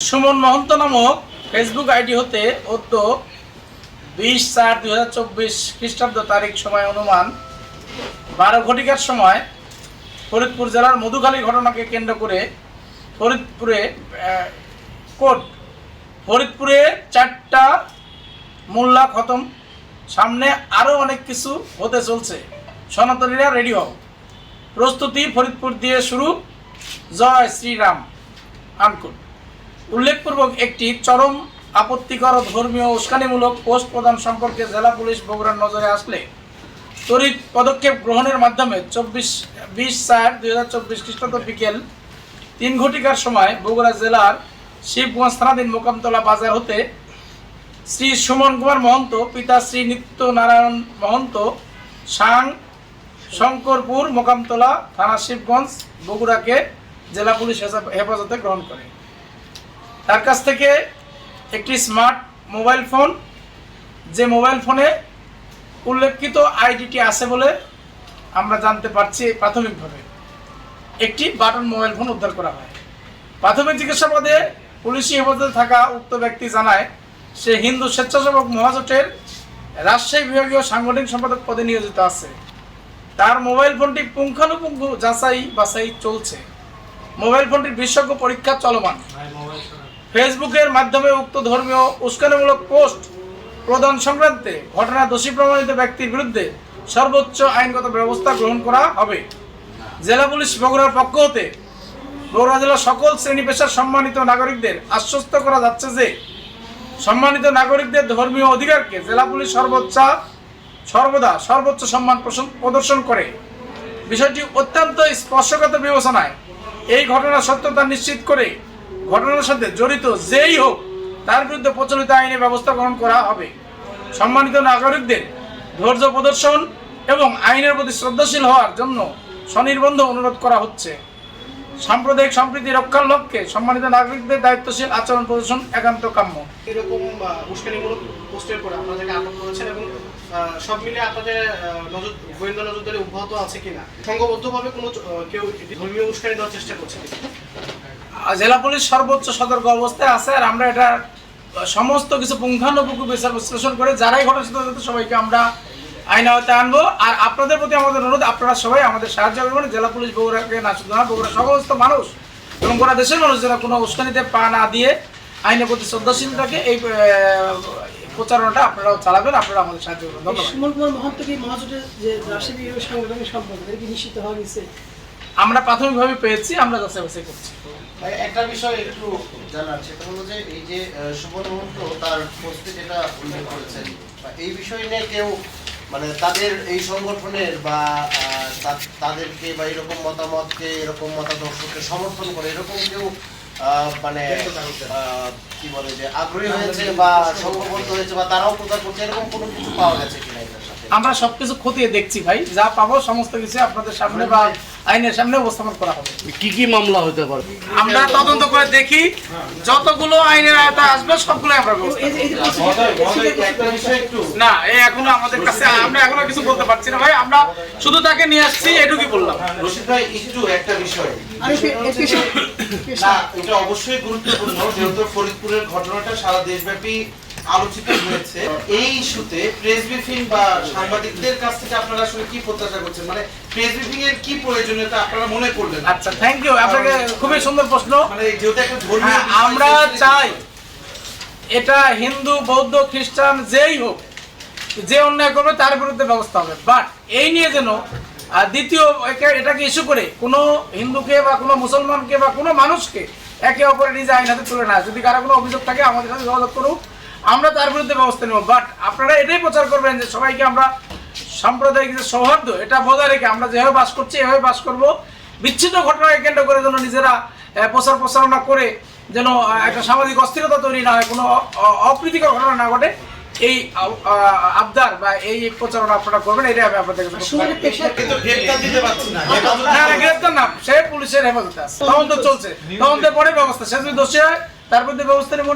সুমন মহন্ত নামক Facebook ID হতে অদ্য বিশ চার দুই হাজার চব্বিশ খ্রিস্টাব্দ তারিখ সময় অনুমান বারো ঘটিকার সময় ফরিদপুর জেলার মধুখালী ঘটনাকে কেন্দ্র করে ফরিদপুরে কোর্ট ফরিদপুরে চারটা মোল্লা খতম। সামনে আরও অনেক কিছু হতে চলছে। সনাতনীরা রেডি হও। প্রস্তুতি ফরিদপুর দিয়ে শুরু। জয় শ্রীরাম। আনকুট। উল্লেখপূর্বক একটি চরম আপত্তিকর ধর্মীয় উস্কানিমূলক পোস্ট প্রদান সম্পর্কে জেলা পুলিশ বগুড়ার নজরে আসলে তড়িৎ পদক্ষেপ গ্রহণের মাধ্যমে চব্বিশ, বিশ চার দুই হাজার চব্বিশ খ্রিস্টাব্দ বিকেল তিন ঘটিকার সময় বগুড়া জেলার শিবগঞ্জ থানাধীন মোকামতলা বাজার হতে শ্রী সুমন কুমার মহন্ত, পিতা শ্রী নিত্য নারায়ণ মহন্ত, সাং শঙ্করপুর মোকামতলা থানা শিবগঞ্জ বগুড়াকে জেলা পুলিশ হেফা- হেফাজতে গ্রহণ করে। তার কাছ থেকে একটি স্মার্ট মোবাইল ফোন, যে মোবাইল ফোনে উল্লেখিত আইডিটি আছে বলে আমরা জানতে পারছি প্রাথমিকভাবে। একটি বাটন মোবাইল ফোন উদ্ধার করা হয়। প্রাথমিক জিজ্ঞাসাবাদে পুলিশি হেফাজতে থাকা উক্ত ব্যক্তি জানায়, সে হিন্দু স্বেচ্ছাসেবক মহাজোটের রাজশাহী বিভাগীয় সাংগঠনিক সম্পাদক পদে নিয়োজিত আছে। তার মোবাইল ফোনটি পুঙ্খানুপুঙ্খ যাচাই বাছাই চলছে। মোবাইল ফোনটির বিশেষজ্ঞ পরীক্ষা চলমান। ফেসবুকের মাধ্যমে উক্ত ধর্মীয় উস্কানিমূলক পোস্ট প্রদান সংক্রান্তে ঘটনা দোষী প্রমাণিত ব্যক্তির বিরুদ্ধে সর্বোচ্চ আইনগত ব্যবস্থা গ্রহণ করা হবে। জেলা পুলিশ বগুড়ার পক্ষ হতে বগুড়া জেলার সকল শ্রেণি পেশার সম্মানিত নাগরিকদের আশ্বস্ত করা যাচ্ছে যে সম্মানিত নাগরিকদের ধর্মীয় অধিকারকে জেলা পুলিশ সর্বোচ্চ, সর্বদা সর্বোচ্চ সম্মান প্রদর্শন করে। বিষয়টি অত্যন্ত স্পর্শকাতর বিবেচনায় এই ঘটনার সত্যতা নিশ্চিত করে ঘটনার সাথে জড়িত যেই হোক, তার বিরুদ্ধে প্রচলিত আইনে ব্যবস্থা গ্রহণ করা হবে। সম্মানিত নাগরিকদের, ধৈর্য প্রদর্শন এবং আইনের প্রতি শ্রদ্ধাশীল হওয়ার জন্য স্বনির্বন্ধ অনুরোধ করা হচ্ছে। সাম্প্রদায়িক সম্প্রীতি রক্ষার লক্ষ্যে সম্মানিত নাগরিকদের দায়িত্বশীল আচরণ প্রদর্শন একান্ত কাম্য। এরকম উস্কানিমূলক পোস্টের পরে আপনাদেরকে আটক করেছেন এবং সব মিলে আপনাদের নজর, গোয়েন্দা নজরদারি অব্যাহত আছে কিনা? সংঘবদ্ধভাবে কোনো কেউ ধর্মীয় উস্কানি দেওয়ার চেষ্টা করছে? জেলা পুলিশ সর্বোচ্চ সতর্ক অবস্থায় আছে আর আমরা এটা সমস্ত কিছু পুঙ্খানুপুঙ্খ বিচার বিশ্লেষণ করে যারাই যাতে সবাইকে আমরা আইন আওতায় আনব। আর আপনাদের প্রতি আমাদের অনুরোধ, আপনারা সবাই আমাদের সাহায্য করবেন। জেলা পুলিশ বগুড়াকে না শুধু না বগুড়া সমস্ত মানুষ এবং গোটা দেশের মানুষ যারা কোনো উস্কানিতে পা না দিয়ে আইনের প্রতি শ্রদ্ধাশীল থাকে, এই প্রচারণাটা আপনারাও চালাবেন, আপনারা আমাদের সাহায্য করবেন। ধন্যবাদ। মহন্ত কি মহাজোটের যে রাশি সাংগঠনিক সম্পর্ক নিশ্চিত হওয়া গেছে আমরা প্রাথমিকভাবে পেয়েছি আমরা যাচাই বাছাই করছি একটা বিষয় একটু জানার সেটা হলো যে এই যে সুমন মহন্ত তার পোস্টে যেটা উল্লেখ করেছেন এই বিষয় নিয়ে কেউ মানে তাদের এই সংগঠনের বা তাদেরকে বা এরকম মতামতকে এরকম মতাদর্শকে সমর্থন করে এরকম কেউ মানে কি বলে যে আগ্রহী হয়েছে বা সংঘবদ্ধ হয়েছে বা তারাও প্রচার করছে এরকম কোনো কিছু পাওয়া গেছে কিনা আমরা সবকিছু খতিয়ে দেখছি ভাই যা পাবো সমস্ত কিছু আপনাদের সামনে বা আইনের সামনে উপস্থাপন করা হবে। কি কি মামলা হতে পারে? আমরা তদন্ত করে দেখি যতগুলো আইনের আয়তায় আসবে সবগুলো আমরা না এই এখনও আমাদের কাছে আমরা এখনও কিছু বলতে পারছি না ভাই আমরা শুধু তাকে নিয়ে আসছি এটুকুই বললাম। রশিদ ভাই একটু একটা বিষয়। না এটা অবশ্যই গুরুত্বপূর্ণ যেহেতু ফরিদপুরের ঘটনাটা সারা দেশব্যাপী আলোচিত হয়েছে। এই ইস্যুতে প্রেস ব্রিফিং বা সাংবাদিকদের কাছ থেকে আপনারা আসলে কি প্রত্যাশা করছেন? মানে প্রেস ব্রিফিং এর কি প্রয়োজনীয়তা আপনারা মনে করলেন? আচ্ছা থ্যাংক ইউ আপনাকে খুবই সুন্দর প্রশ্ন। মানে যেহেতু একটা ধর্মীয় হ্যাঁ, আমরা চাই এটা হিন্দু বৌদ্ধ খ্রিস্টান যেই হোক যে অন্যায় করবে তার বিরুদ্ধে ব্যবস্থা হবে। বাট এই নিয়ে যেন দ্বিতীয় এটাকে ইস্যু করে কোনো হিন্দুকে বা কোনো মুসলমানকে বা কোনো মানুষকে একে অপরের নিজে আইন হাতে তুলে না যদি কারও কোনো অভিযোগ থাকে আমাদের সাথে যোগাযোগ করুক আমরা তার বিরুদ্ধে ব্যবস্থা নেব বাট আপনারা এটাই প্রচার করবেন যে সবাইকে আমরা সাম্প্রদায়িক যে সৌহার্দ্য এটা বজায় রেখে আমরা যেভাবে বাস করছি এভাবে বাস করব। বিচ্ছিন্ন ঘটনাকে কেন্দ্র করে যেন নিজেরা প্রচার প্রচারণা করে যেন একটা সামাজিক অস্থিরতা তৈরি না হয় কোনো অপ্রীতিকর ঘটনা না ঘটে এই আবদার বা এই প্রচারণা আপনারা করবেন এটাই আমি আপনাদের না। না গ্রেপ্তার না সে পুলিশের হেফাজতে আছে। তদন্ত চলছে। তদন্তের পরে ব্যবস্থা সে যদি দোষী হয় তার বিরুদ্ধে ব্যবস্থা নেব।